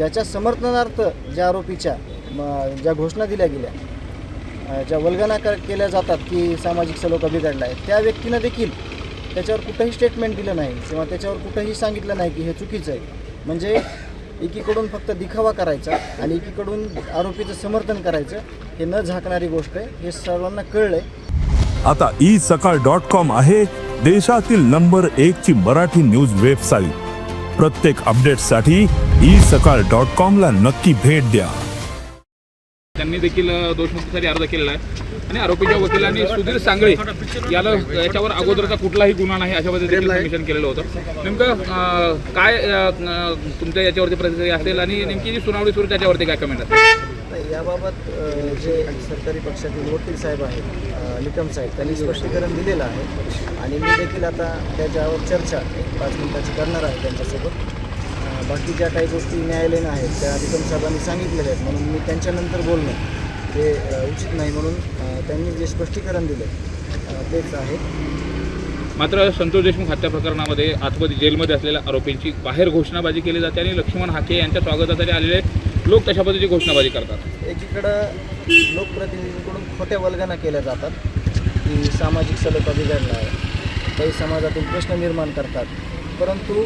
ज्याच्या समर्थनार्थ ज्या आरोपीच्या म, ज्या घोषणा दिल्या गेल्या ज्या वल्गना केल्या जातात की सामाजिक सलोखा बिघडला आहे त्या व्यक्तीनं देखील त्याच्यावर कुठंही स्टेटमेंट दिलं नाही किंवा त्याच्यावर कुठंही सांगितलं नाही की हे चुकीचं आहे. म्हणजे एकीकडून फक्त दिखावा करायचा आणि एकीकडून आरोपीचं समर्थन करायचं हे न झाकणारी गोष्ट आहे हे सर्वांना कळलं आहे आता ई सकाळ डॉट कॉम आहे देशातील नंबर एक ची मराठी न्यूज वेबसाईट. प्रत्येक अपडेटसाठी ई सकाळ डॉट कॉम ला नक्की भेट द्या. त्यांनी देखील दोषमुक्तीसाठी अर्ज केलेला आहे. आणि आरोपीच्या वकिलांनी सुधीर सांगळे याला याच्यावर अगोदरचा कुठलाही गुन्हा नाही अशा पद्धतीने केलेलं होतं. नेमकं काय तुमच्या याच्यावरती प्रतिक्रिया असेल आणि नेमकी जी सुनावणी सुरू त्याच्यावरती काय कमेंट असेल याबाबत जे सरकारी पक्षातील वकील साहेब आहेत निकम साहेब त्यांनी स्पष्टीकरण दिलेलं आहे. आणि मी देखील आता त्याच्यावर चर्चा एक पाच मिनिटाची करणार आहे त्यांच्यासोबत. बाकी ज्या काही गोष्टी न्यायालयीन आहेत त्या निकम साहेबांनी सांगितलेल्या आहेत म्हणून मी त्यांच्यानंतर बोलणं ते उचित नाही म्हणून त्यांनी जे स्पष्टीकरण दिलं तेच आहे. मात्र संतोष देशमुख हत्या प्रकरणामध्ये आतमध्ये जेलमध्ये असलेल्या आरोपींची बाहेर घोषणाबाजी केली जाते आणि लक्ष्मण हाके यांच्या स्वागतासाठी आलेले लोक तशा पद्धतीची घोषणाबाजी करतात? एकीकडं लोकप्रतिनिधींकडून खोट्या वल्गना केल्या जातात की सामाजिक सलोखा बिघडला आहे काही समाजातील प्रश्न निर्माण करतात. परंतु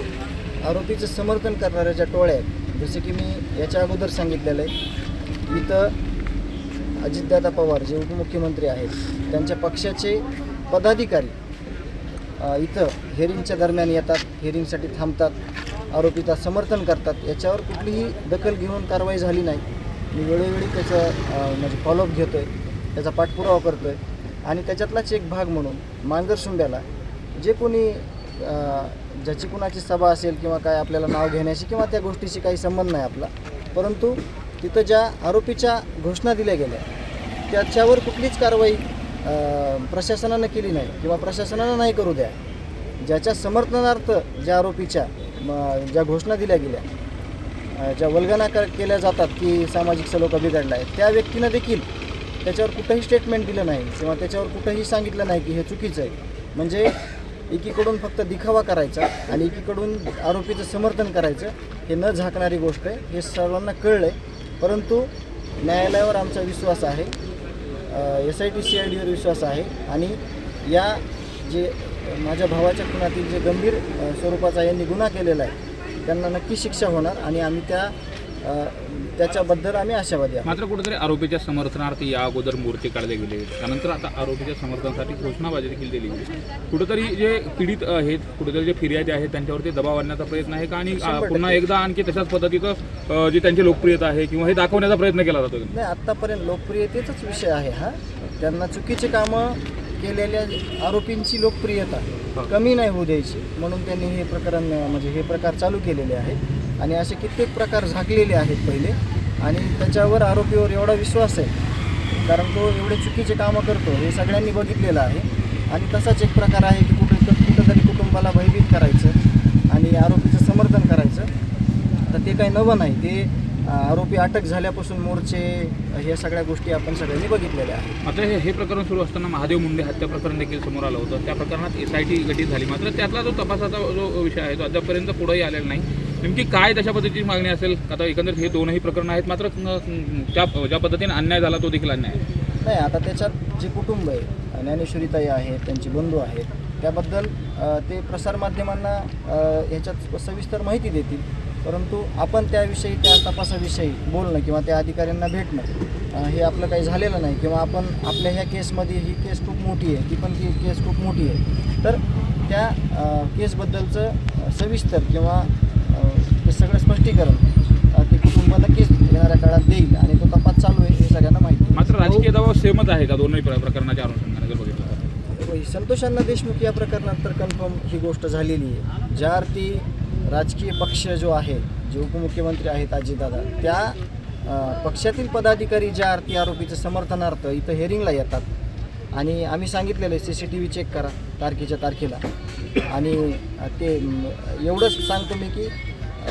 आरोपीचं समर्थन करणाऱ्या ज्या टोळ्या आहेत जसे की मी याच्या अगोदर सांगितलेलं आहे इथं अजितदादा पवार जे उपमुख्यमंत्री आहेत त्यांच्या पक्षाचे पदाधिकारी इथं हेरिंगच्या दरम्यान येतात हेरिंगसाठी थांबतात. आरोपीचा समर्थन करतात. याच्यावर कुठलीही दखल घेऊन कारवाई झाली नाही. मी वेळोवेळी त्याचं म्हणजे फॉलोअप घेतो आहे त्याचा पाठपुरावा करतो आहे आणि त्याच्यातलाच एक भाग म्हणून मांजर शुंब्याला जे कोणी ज्याची कुणाची सभा असेल किंवा काय आपल्याला नाव घेण्याशी किंवा त्या गोष्टीशी काही संबंध नाही आपला. परंतु तिथं ज्या आरोपीच्या घोषणा दिल्या गेल्या त्याच्यावर कुठलीच कारवाई प्रशासनानं केली नाही किंवा प्रशासनानं नाही करू द्या. ज्याच्या समर्थनार्थ ज्या आरोपीच्या ज्या घोषणा दिल्या गेल्या ज्या वल्गना कर केल्या जातात की सामाजिक सलोखा बिघडला आहे त्या व्यक्तीनं देखील त्याच्यावर कुठंही स्टेटमेंट दिलं नाही किंवा त्याच्यावर कुठंही सांगितलं नाही की हे चुकीचं आहे. म्हणजे एकीकडून फक्त दिखावा करायचा आणि एकीकडून आरोपीचं समर्थन करायचं हे न झाकणारी गोष्ट आहे हे सर्वांना कळलं आहे परंतु न्यायालयावर आमचा विश्वास आहे S I T C I डीवर विश्वास आहे आणि या जे माझ्या भावाच्या खुनातील जे गंभीर स्वरूपाचा यांनी गुन्हा केलेला आहे त्यांना नक्की शिक्षा होणार आणि आम्ही त्या त्याच्याबद्दल आम्ही आशावादी आहोत. मात्र कुठेतरी आरोपीच्या समर्थनार्थ या अगोदर मूर्ती काढले गेले. त्यानंतर आता आरोपीच्या समर्थनासाठी घोषणाबाजी देखील दिली गेली. कुठेतरी जे पीडित आहेत कुठेतरी जे फिर्यादी आहेत त्यांच्यावरती दबाव आणण्याचा प्रयत्न आहे का? आणि पुन्हा. एकदा आणखी तशाच पद्धतीचं जी त्यांची लोकप्रियता आहे किंवा हे दाखवण्याचा प्रयत्न केला जातो नाही आत्तापर्यंत लोकप्रियतेचाच विषय आहे हा. त्यांना चुकीचे कामं केलेल्या आरोपींची लोकप्रियता कमी नाही होऊ द्यायची. म्हणून त्यांनी हे प्रकरण म्हणजे हे प्रकार चालू केलेले आहेत. आणि असे कित्येक प्रकार झाकलेले आहेत पहिले. आणि त्याच्यावर आरोपीवर एवढा विश्वास आहे. कारण तो एवढे चुकीचे कामं करतो हे सगळ्यांनी बघितलेलं आहे. आणि तसाच एक प्रकार आहे की कुठे कुठंतरी कुटुंबाला भयभीत करायचं आणि आरोपीचं समर्थन करायचं. तर ते काही नवं नाही. ते आरोपी अटक झाल्यापासून मोर्चे ह्या सगळ्या गोष्टी आपण सगळ्यांनी बघितलेल्या आहेत. मात्र हे हे प्रकरण सुरू असताना महादेव मुंडे हत्या प्रकरण देखील समोर आलं होतं. त्या प्रकरणात एस आय टी गठीत झाली. मात्र त्यातला जो तपासाचा जो विषय आहे तो अद्यापपर्यंत पुढेही आलेला नाही. नेमकी काय तशा पद्धतीची मागणी असेल? आता एकंदरीत हे दोनही प्रकरण आहेत. मात्र त्या ज्या पद्धतीने अन्याय झाला तो देखील अन्याय नाही आता त्याच्यात जे कुटुंब आहे ज्ञानेश्वरीताई आहेत त्यांचे बंधू आहेत त्याबद्दल ते प्रसारमाध्यमांना ह्याच्यात सविस्तर माहिती देतील. परंतु आपण त्याविषयी त्या तपासाविषयी बोलणं किंवा त्या अधिकाऱ्यांना भेटणं हे आपलं काही झालेलं नाही किंवा आपण आपल्या ह्या केसमध्ये ही केस खूप मोठी आहे ती पण ती केस खूप मोठी आहे तर त्या केसबद्दलचं सविस्तर किंवा ते सगळं स्पष्टीकरण ते कुटुंब नक्कीच येणाऱ्या काळात देईल आणि तो तपास चालू आहे हे सगळ्यांना माहिती. मात्र राजकीय दबाव सेमच आहे का दोन्ही प्र- प्रकरणाच्या अनुषंगाने जर बघितलं तर? होय, संतोष अण्णा देशमुख या प्रकरणात तर कन्फर्म ही गोष्ट झालेली आहे ज्या अर्थी राजकीय पक्ष जो आहे जे उपमुख्यमंत्री आहेत अजितदादा त्या पक्षातील पदाधिकारी ज्या आरती आरोपीचं समर्थनार्थ इथं हेरिंगला येतात. आणि आम्ही सांगितलेलं आहे C C T V check करा तारखेच्या तारखेला. आणि ते एवढंच सांगतो मी की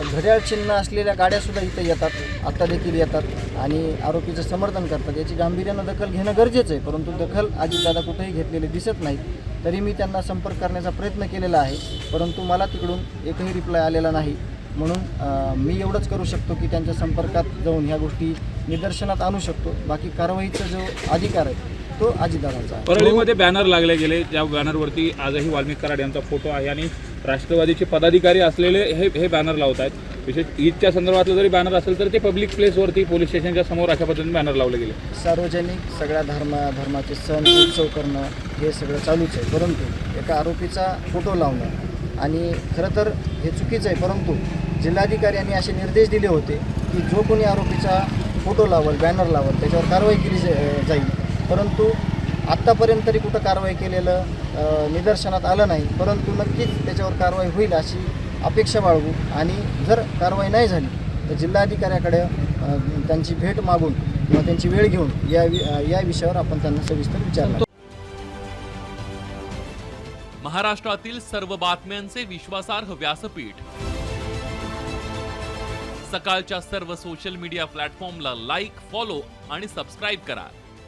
घड्याळ चिन्ह असलेल्या गाड्यासुद्धा इथं येतात आत्ता देखील येतात आणि आरोपीचं समर्थन करतात. याची गांभीर्यानं दखल घेणं गरजेचं आहे परंतु दखल अजितदादा कुठेही घेतलेली दिसत नाहीत. तरी मी त्यांना संपर्क करण्याचा प्रयत्न केलेला आहे परंतु मला तिकडून एकही रिप्लाय आलेला नाही. म्हणून मी एवढंच करू शकतो की त्यांच्या संपर्कात जाऊन ह्या गोष्टी निदर्शनात आणू शकतो. बाकी कारवाईचा जो अधिकार आहे तो अजितदादांचा आहे. परळीमध्ये बॅनर लागले गेले. ज्या बॅनरवरती आजही वाल्मिक कराड यांचा फोटो आहे आणि राष्ट्रवादीचे पदाधिकारी असलेले हे हे बॅनर लावत आहेत. विशेष ईदच्या संदर्भातलं जरी बॅनर असेल तर ते पब्लिक प्लेसवरती पोलीस स्टेशनच्या समोर अशा पद्धतीने बॅनर लावले गेले. सार्वजनिक सगळ्या धर्म धर्माचे सण उत्सव करणं हे सगळं चालूच आहे. परंतु एका आरोपीचा फोटो लावणं आणि खरं तर हे चुकीचं आहे. परंतु जिल्हाधिकारी यांनी असे निर्देश दिले होते की जो कोणी आरोपीचा फोटो लावल बॅनर लावल त्याच्यावर कारवाई केली जा- जाईल. परंतु आत्तापर्यंत तरी कुठं कारवाई केलेलं निदर्शनात आलं नाही. परंतु नक्कीच त्याच्यावर कारवाई होईल अशी अपेक्षा बाळगू. आणि जर कारवाई नाही झाली तर जिल्हाधिकाऱ्याकडे त्यांची भेट मागून किंवा त्यांची वेळ घेऊन या या विषयावर आपण त्यांना सविस्तर विचारतो महाराष्ट्रातील सर्व बातम्यांचे विश्वासार्ह व्यासपीठ. सकाळच्या सर्व सोशल मीडिया प्लॅटफॉर्मला लाईक फॉलो आणि सबस्क्राईब करा.